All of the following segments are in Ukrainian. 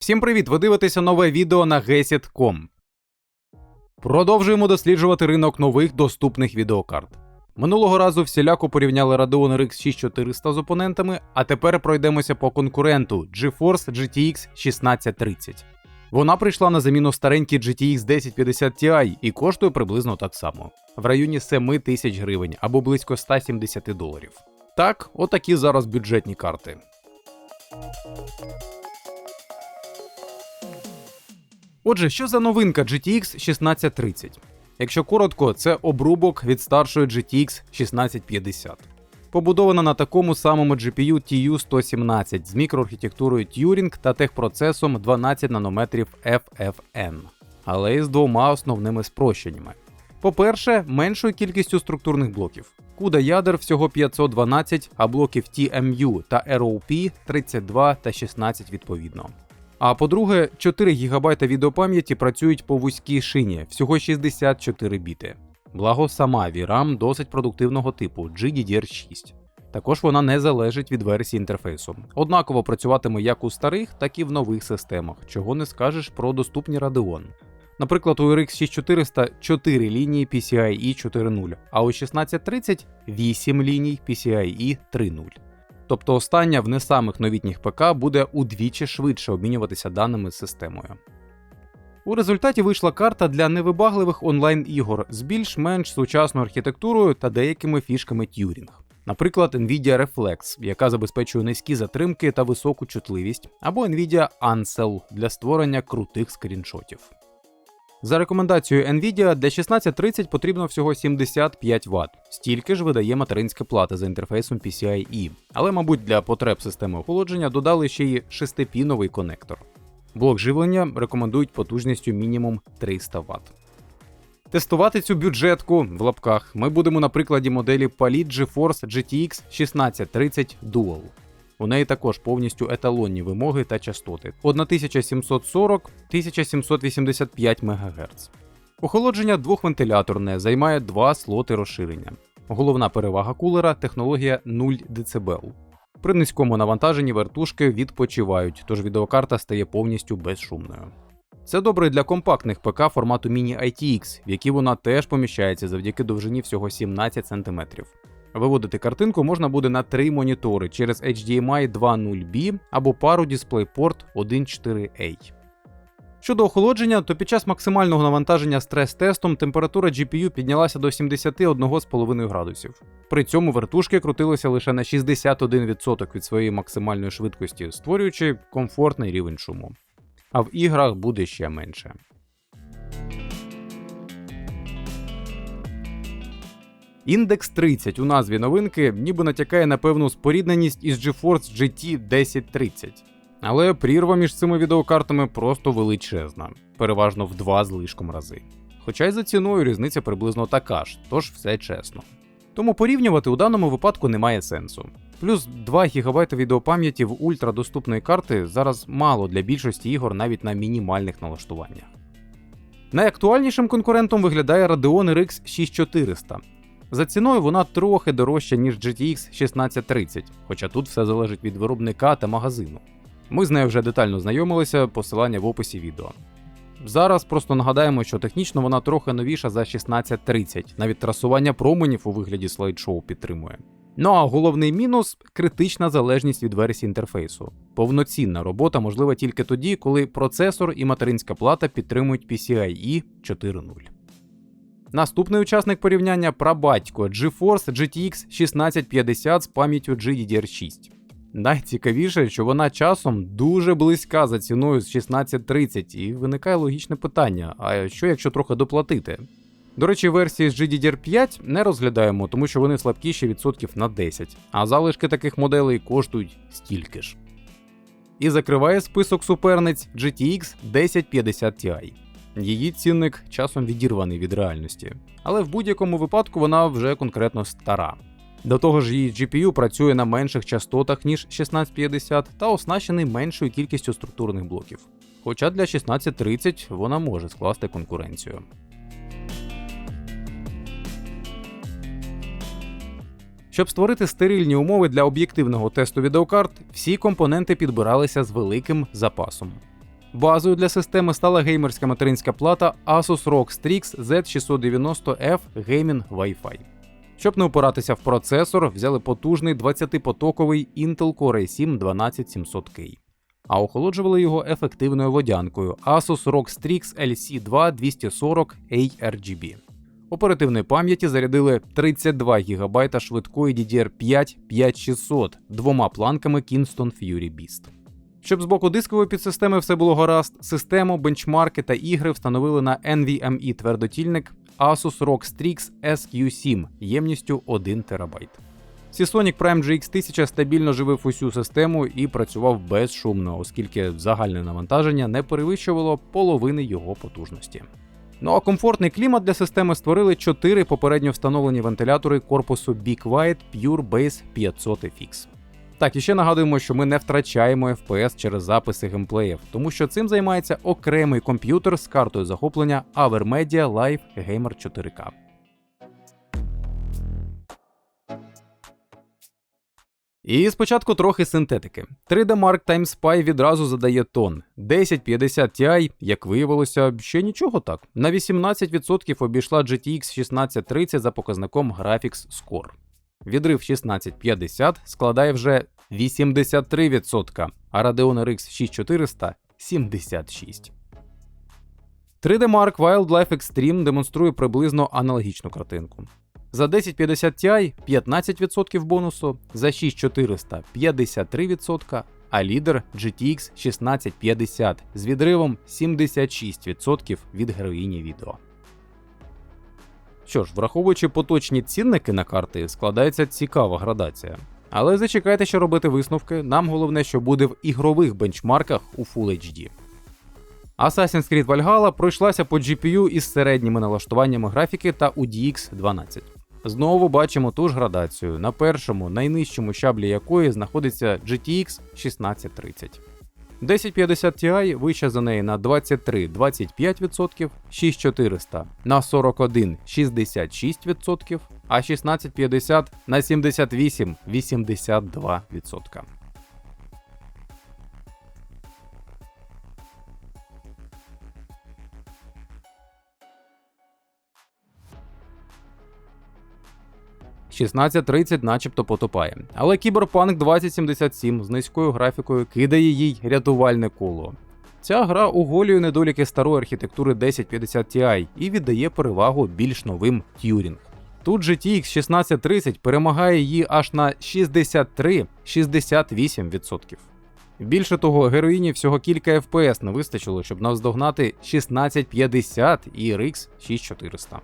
Всім привіт! Ви дивитеся нове відео на Gesit.com. Продовжуємо досліджувати ринок нових доступних відеокарт. Минулого разу всіляко порівняли Radeon RX 6400 з опонентами, а тепер пройдемося по конкуренту GeForce GTX 1630. Вона прийшла на заміну старенькій GTX 1050 Ti і коштує приблизно так само в районі 7 тисяч гривень або близько 170 доларів. Так, отакі зараз бюджетні карти. Отже, що за новинка GTX 1630? Якщо коротко, це обрубок від старшої GTX 1650. Побудована на такому самому GPU TU117 з мікроархітектурою Turing та техпроцесом 12 нанометрів FFN, але із двома основними спрощеннями. По-перше, меншою кількістю структурних блоків. CUDA ядер всього 512, а блоків TMU та ROP 32 та 16 відповідно. А по-друге, 4 ГБ відеопам'яті працюють по вузькій шині, всього 64 біти. Благо сама VRAM досить продуктивного типу GDDR6. Також вона не залежить від версії інтерфейсу. Однаково працюватиме як у старих, так і в нових системах, чого не скажеш про доступні Radeon. Наприклад, у RX 6400 4 лінії PCIe 4.0, а у 1630 8 ліній PCIe 3.0. Тобто остання в не самих новітніх ПК буде удвічі швидше обмінюватися даними з системою. У результаті вийшла карта для невибагливих онлайн-ігор з більш-менш сучасною архітектурою та деякими фішками Turing. Наприклад, Nvidia Reflex, яка забезпечує низькі затримки та високу чутливість, або Nvidia Ansel для створення крутих скріншотів. За рекомендацією Nvidia для 1630 потрібно всього 75 Вт, стільки ж видає материнська плата за інтерфейсом PCIe, але, мабуть, для потреб системи охолодження додали ще й 6-піновий конектор. Блок живлення рекомендують потужністю мінімум 300 Вт. Тестувати цю бюджетку в лапках ми будемо на прикладі моделі Palit GeForce GTX 1630 Dual. У неї також повністю еталонні вимоги та частоти 1740-1785 МГц. Охолодження двохвентиляторне займає два слоти розширення. Головна перевага кулера технологія 0 дБ. При низькому навантаженні вертушки відпочивають, тож відеокарта стає повністю безшумною. Це добре для компактних ПК формату Mini ITX, в які вона теж поміщається завдяки довжині всього 17 см. Виводити картинку можна буде на три монітори через HDMI 2.0B або пару DisplayPort 1.4A. Щодо охолодження, то під час максимального навантаження стрес-тестом температура GPU піднялася до 71,5 градусів. При цьому вертушки крутилися лише на 61% від своєї максимальної швидкості, створюючи комфортний рівень шуму. А в іграх буде ще менше. Індекс 30 у назві новинки ніби натякає на певну спорідненість із GeForce GT 1030. Але прірва між цими відеокартами просто величезна, переважно в два з лишком рази. Хоча й за ціною різниця приблизно така ж, тож все чесно. Тому порівнювати у даному випадку немає сенсу. Плюс 2 ГБ відеопам'яті в ультрадоступної карти зараз мало для більшості ігор навіть на мінімальних налаштуваннях. Найактуальнішим конкурентом виглядає Radeon RX 6400. За ціною вона трохи дорожча, ніж GTX 1630, хоча тут все залежить від виробника та магазину. Ми з нею вже детально знайомилися, посилання в описі відео. Зараз просто нагадаємо, що технічно вона трохи новіша за 1630, навіть трасування променів у вигляді слайд-шоу підтримує. Ну а головний мінус критична залежність від версії інтерфейсу. Повноцінна робота можлива тільки тоді, коли процесор і материнська плата підтримують PCIe 4.0. Наступний учасник порівняння прабатько GeForce GTX 1650 з пам'яттю GDDR6. Найцікавіше, що вона часом дуже близька за ціною з 1630, і виникає логічне питання: а що якщо трохи доплатити? До речі, версії з GDDR5 не розглядаємо, тому що вони слабкіші відсотків на 10, а залишки таких моделей коштують стільки ж. І закриває список суперниць GTX 1050 Ti. Її цінник часом відірваний від реальності, але в будь-якому випадку вона вже конкретно стара. До того ж, її GPU працює на менших частотах, ніж 1650, та оснащений меншою кількістю структурних блоків. Хоча для 1630 вона може скласти конкуренцію. Щоб створити стерильні умови для об'єктивного тесту відеокарт, всі компоненти підбиралися з великим запасом. Базою для системи стала геймерська материнська плата Asus ROG Strix Z690F Gaming Wi-Fi. Щоб не упиратися в процесор, взяли потужний 20-потоковий Intel Core i7 12700K. А охолоджували його ефективною водянкою Asus ROG Strix LC2 240 ARGB. Оперативної пам'яті зарядили 32 ГБ швидкої DDR5 5600 двома планками Kingston Fury Beast. Щоб з боку дискової підсистеми все було гаразд, систему, бенчмарки та ігри встановили на NVMe твердотільник Asus ROG Strix SQ7 ємністю 1 ТБ. Seasonic Prime GX 1000 стабільно живив усю систему і працював безшумно, оскільки загальне навантаження не перевищувало половини його потужності. Ну а комфортний клімат для системи створили 4 попередньо встановлені вентилятори корпусу Big White Pure Base 500 FX. Так, і ще нагадуємо, що ми не втрачаємо FPS через записи геймплеїв, тому що цим займається окремий комп'ютер з картою захоплення Avermedia Live Gamer 4K. І спочатку трохи синтетики. 3D Mark Time Spy відразу задає тон. 1050 Ti, як виявилося, ще нічого так. На 18% обійшла GTX 1630 за показником Graphics Score. Відрив 1650 складає вже 83%, а Radeon RX 6400 76%. 3D Mark Wildlife Extreme демонструє приблизно аналогічну картинку. За 1050 Ti 15% бонусу, за 6400 53%, а лідер GTX 1650 з відривом 76% від героїні відео. Що ж, враховуючи поточні цінники на карти, складається цікава градація. Але зачекайте, що робити висновки. Нам головне, що буде в ігрових бенчмарках у Full HD. Assassin's Creed Valhalla пройшлася по GPU із середніми налаштуваннями графіки та UDX 12. Знову бачимо ту ж градацію, на першому найнижчому щаблі якої знаходиться GTX 1630. 1050 Ti вища за неї на 23-25%, 6400 на 41-66%, а 1650 на 78-82%. – 1630 начебто потопає. Але Cyberpunk 2077 з низькою графікою кидає їй рятувальне коло. Ця гра оголює недоліки старої архітектури 1050 Ti і віддає перевагу більш новим Turing. Тут GTX 1630 перемагає її аж на 63-68%. Більше того, героїні всього кілька FPS не вистачило, щоб наздогнати 1650 і RX 6400.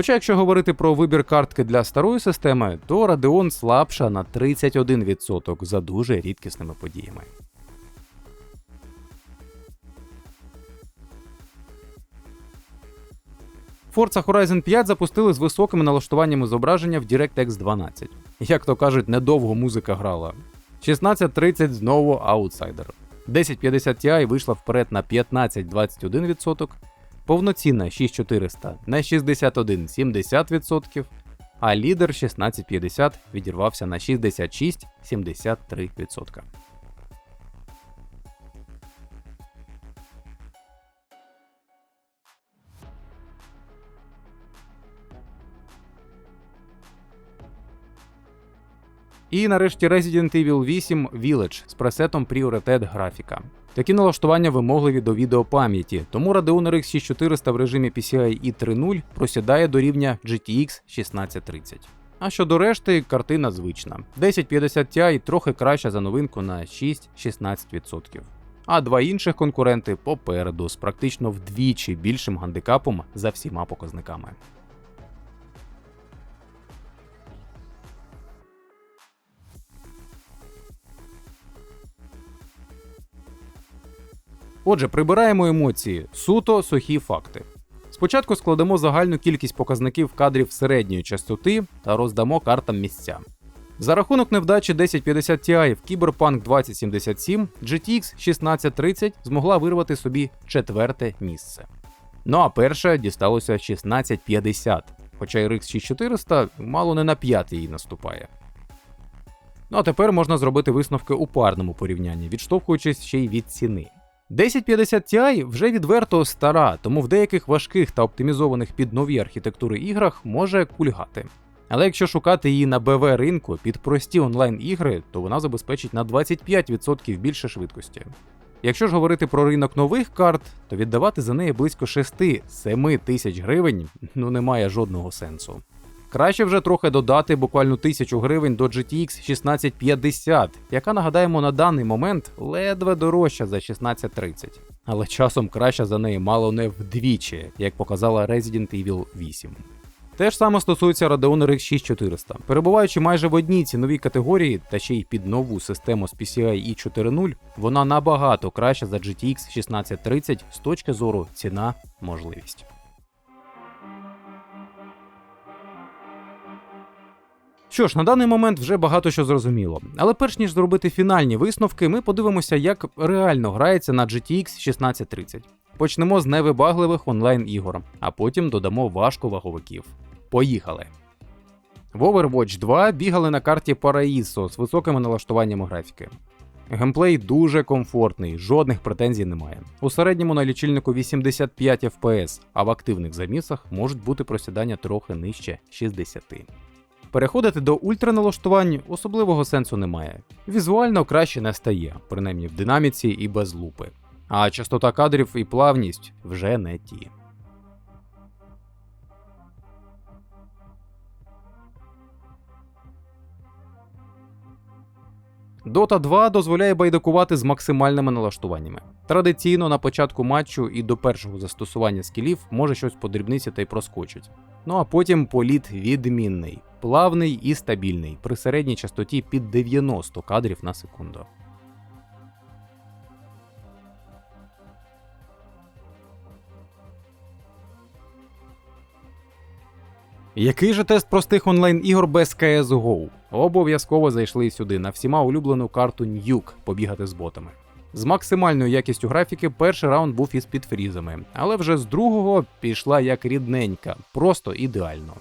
Хоча, якщо говорити про вибір картки для старої системи, то Radeon слабша на 31% за дуже рідкісними подіями. Forza Horizon 5 запустили з високими налаштуваннями зображення в DirectX 12. Як то кажуть, недовго музика грала. 1630 знову аутсайдер. 1050 Ti вийшла вперед на 15-21%, повноцінна 6400 на 61-70%, а лідер 1650 відірвався на 66-73%. І нарешті Resident Evil 8 Village з пресетом Prioritet графіка. Такі налаштування вимогливі до відеопам'яті, тому Radeon RX 6400 в режимі PCI e 3.0 просідає до рівня GTX 1630. А щодо решти, картина звична. 1050 Ti трохи краща за новинку на 6-16%. А два інших конкуренти попереду з практично вдвічі більшим гандикапом за всіма показниками. Отже, прибираємо емоції, суто сухі факти. Спочатку складемо загальну кількість показників кадрів середньої частоти та роздамо картам місця. За рахунок невдачі 1050 Ti в Cyberpunk 2077 GTX 1630 змогла вирвати собі четверте місце. Ну а перше дісталося 1650, хоча RX 6400 мало не на п'яте їй наступає. Ну а тепер можна зробити висновки у парному порівнянні, відштовхуючись ще й від ціни. 1050 Ti вже відверто стара, тому в деяких важких та оптимізованих під нові архітектури іграх може кульгати. Але якщо шукати її на БВ ринку під прості онлайн-ігри, то вона забезпечить на 25% більше швидкості. Якщо ж говорити про ринок нових карт, то віддавати за неї близько 6-7 тисяч гривень ну немає жодного сенсу. Краще вже трохи додати буквально тисячу гривень до GTX 1650, яка нагадаємо на даний момент ледве дорожча за 1630. Але часом краща за неї мало не вдвічі, як показала Resident Evil 8. Те ж саме стосується Radeon RX 6400. Перебуваючи майже в одній ціновій категорії та ще й під нову систему з PCI e 4.0, вона набагато краща за GTX 1630 з точки зору ціна можливість. Що ж, на даний момент вже багато що зрозуміло. Але перш ніж зробити фінальні висновки, ми подивимося, як реально грається на GTX 1630. Почнемо з невибагливих онлайн-ігор, а потім додамо важковаговиків. Поїхали! В Overwatch 2 бігали на карті Paraiso з високими налаштуваннями графіки. Геймплей дуже комфортний, жодних претензій немає. У середньому на лічильнику 85 FPS, а в активних замісах можуть бути просідання трохи нижче 60. Переходити до ультраналаштувань особливого сенсу немає. Візуально краще не стає, принаймні в динаміці і без лупи. А частота кадрів і плавність вже не ті. Dota 2 дозволяє байдакувати з максимальними налаштуваннями. Традиційно на початку матчу і до першого застосування скілів може щось подрібниться та й проскочить. Ну а потім політ відмінний, плавний і стабільний при середній частоті під 90 кадрів на секунду. Який же тест простих онлайн-ігор без CSGO? Обов'язково зайшли сюди на всіма улюблену карту Nuke побігати з ботами. З максимальною якістю графіки перший раунд був із підфрізами, але вже з другого пішла як рідненька, просто ідеально.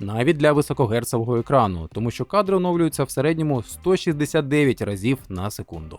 Навіть для високогерцового екрану, тому що кадри оновлюються в середньому 169 разів на секунду.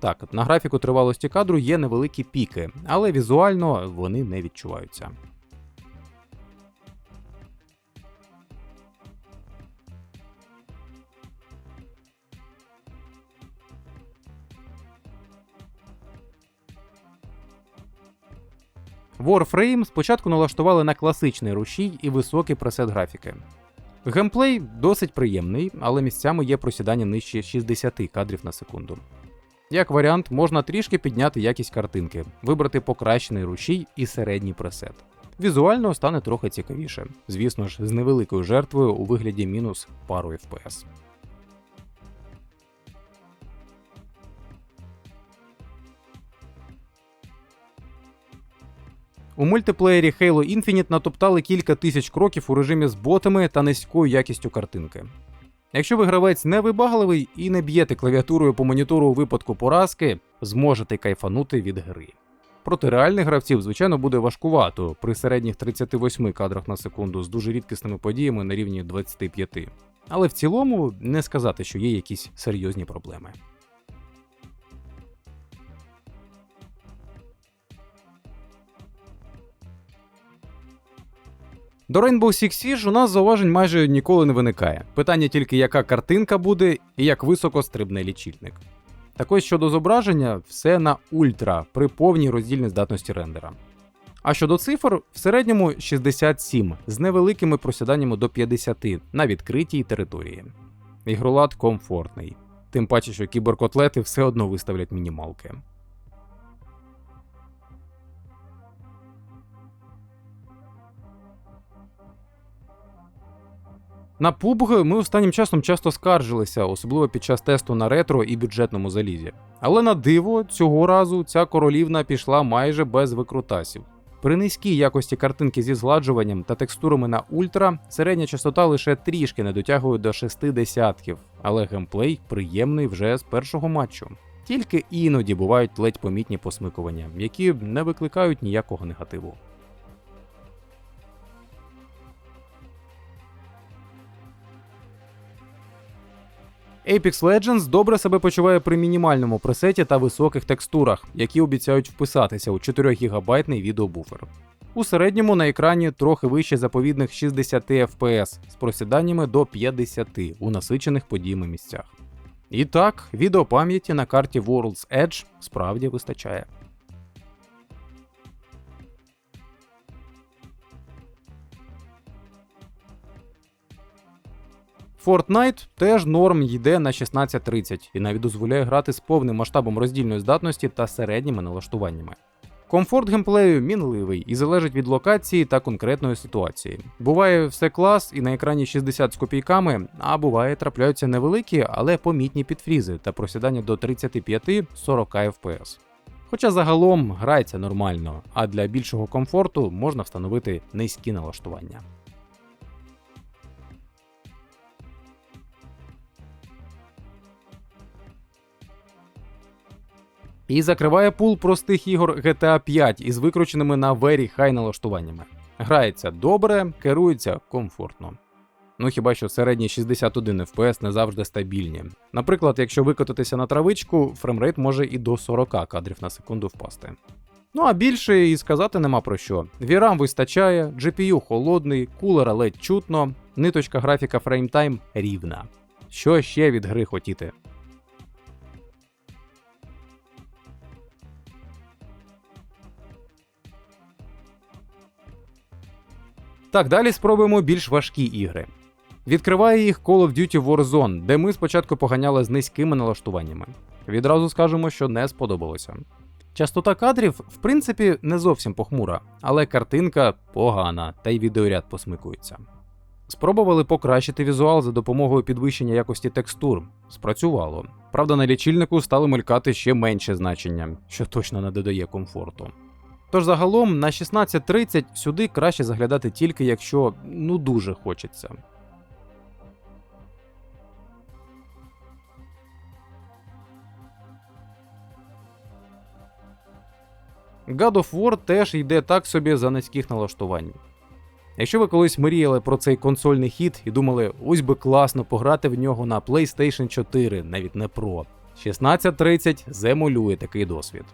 Так, на графіку тривалості кадру є невеликі піки, але візуально вони не відчуваються. Warframe спочатку налаштували на класичний рушій і високий пресет графіки. Геймплей досить приємний, але місцями є просідання нижче 60 кадрів на секунду. Як варіант, можна трішки підняти якість картинки, вибрати покращений рушій і середній пресет. Візуально стане трохи цікавіше, звісно ж, з невеликою жертвою у вигляді мінус пару FPS. У мультиплеєрі Halo Infinite натоптали кілька тисяч кроків у режимі з ботами та низькою якістю картинки. Якщо ви гравець не вибагливий і не б'єте клавіатурою по монітору у випадку поразки, зможете кайфанути від гри. Проти реальних гравців, звичайно, буде важкувато при середніх 38 кадрах на секунду з дуже рідкісними подіями на рівні 25. Але в цілому не сказати, що є якісь серйозні проблеми. До Rainbow Six Siege у нас зауважень майже ніколи не виникає. Питання тільки, яка картинка буде і як високо стрибне лічильник. Так ось щодо зображення, все на ультра при повній роздільній здатності рендера. А щодо цифр, в середньому 67 з невеликими просіданнями до 50 на відкритій території. Ігролад комфортний, тим паче, що кіберкотлети все одно виставлять мінімалки. На PUBG ми останнім часом часто скаржилися, особливо під час тесту на ретро і бюджетному залізі. Але на диво, цього разу ця королівна пішла майже без викрутасів. При низькій якості картинки зі згладжуванням та текстурами на ультра середня частота лише трішки не дотягує до 6 десятків, але геймплей приємний вже з першого матчу. Тільки іноді бувають ледь помітні посмикування, які не викликають ніякого негативу. Apex Legends добре себе почуває при мінімальному пресеті та високих текстурах, які обіцяють вписатися у 4 гігабайтний відеобуфер. У середньому на екрані трохи вище заповідних 60 FPS з просіданнями до 50 у насичених подіями місцях. І так, відеопам'яті на карті World's Edge справді вистачає. Fortnite теж норм йде на 1630 і навіть дозволяє грати з повним масштабом роздільної здатності та середніми налаштуваннями. Комфорт геймплею мінливий і залежить від локації та конкретної ситуації. Буває все клас і на екрані 60 з копійками, а буває трапляються невеликі, але помітні підфрізи та просідання до 35-40 FPS. Хоча загалом грається нормально, а для більшого комфорту можна встановити низькі налаштування. І закриває пул простих ігор GTA 5 із викрученими на Very High налаштуваннями. Грається добре, керується комфортно. Ну хіба що середні 61 FPS не завжди стабільні. Наприклад, якщо викотитися на травичку, фреймрейт може і до 40 кадрів на секунду впасти. Ну а більше і сказати нема про що. VRAM вистачає, GPU холодний, кулера ледь чутно, ниточка графіка фреймтайм рівна. Що ще від гри хотіти? Так, далі спробуємо більш важкі ігри. Відкриває їх Call of Duty Warzone, де ми спочатку поганяли з низькими налаштуваннями. Відразу скажемо, що не сподобалося. Частота кадрів, в принципі, не зовсім похмура, але картинка погана, та й відеоряд посмикується. Спробували покращити візуал за допомогою підвищення якості текстур. Спрацювало. Правда, на лічильнику стали мелькати ще менше значення, що точно не додає комфорту. Тож загалом на 16.30 сюди краще заглядати тільки якщо ну дуже хочеться. God of War теж йде так собі за низьких налаштувань. Якщо ви колись мріяли про цей консольний хіт і думали, ось би класно пограти в нього на PlayStation 4, навіть не Pro, 1630 земолює такий досвід.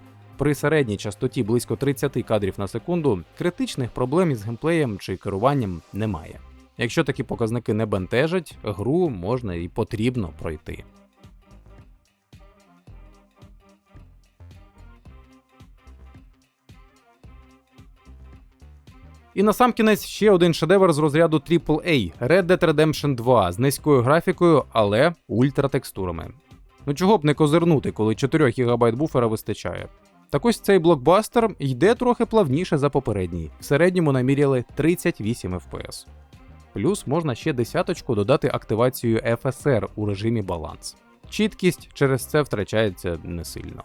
При середній частоті близько 30 кадрів на секунду критичних проблем із геймплеєм чи керуванням немає. Якщо такі показники не бентежать, гру можна і потрібно пройти. І насамкінець ще один шедевр з розряду AAA Red Dead Redemption 2 з низькою графікою, але ультратекстурами. Ну чого б не козирнути, коли 4 ГБ буфера вистачає. Так ось цей блокбастер йде трохи плавніше за попередній. В середньому наміряли 38 FPS. Плюс можна ще десяточку додати активацію FSR у режимі баланс. Чіткість через це втрачається не сильно.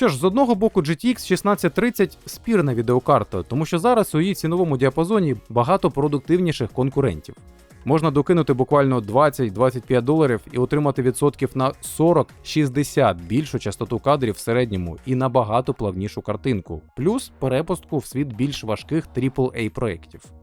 Що ж, з одного боку GTX 1630 спірна відеокарта, тому що зараз у її ціновому діапазоні багато продуктивніших конкурентів. Можна докинути буквально 20-25 доларів і отримати відсотків на 40-60 більшу частоту кадрів в середньому і набагато плавнішу картинку, плюс перепустку в світ більш важких AAA проєктів.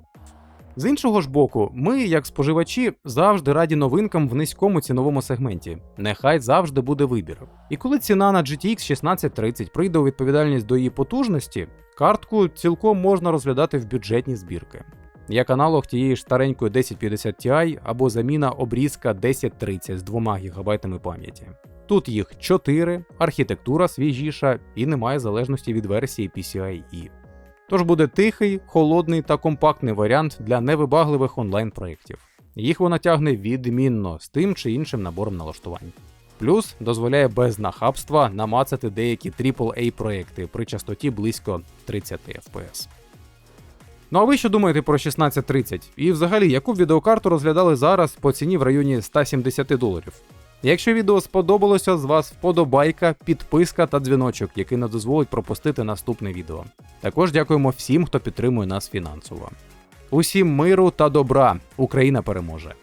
З іншого ж боку, ми, як споживачі, завжди раді новинкам в низькому ціновому сегменті. Нехай завжди буде вибір. І коли ціна на GTX 1630 прийде у відповідальність до її потужності, картку цілком можна розглядати в бюджетні збірки. Як аналог тієї ж старенької 1050 Ti або заміна обрізка 1030 з 2 ГБ пам'яті. Тут їх 4, архітектура свіжіша і немає залежності від версії PCIe. Тож буде тихий, холодний та компактний варіант для невибагливих онлайн-проєктів. Їх вона тягне відмінно з тим чи іншим набором налаштувань. Плюс дозволяє без нахабства намацати деякі aaa проекти при частоті близько 30 FPS. Ну а ви що думаєте про 1630? І взагалі, яку б відеокарту розглядали зараз по ціні в районі 170 доларів? Якщо відео сподобалося, з вас вподобайка, підписка та дзвіночок, який не дозволить пропустити наступне відео. Також дякуємо всім, хто підтримує нас фінансово. Усім миру та добра! Україна переможе!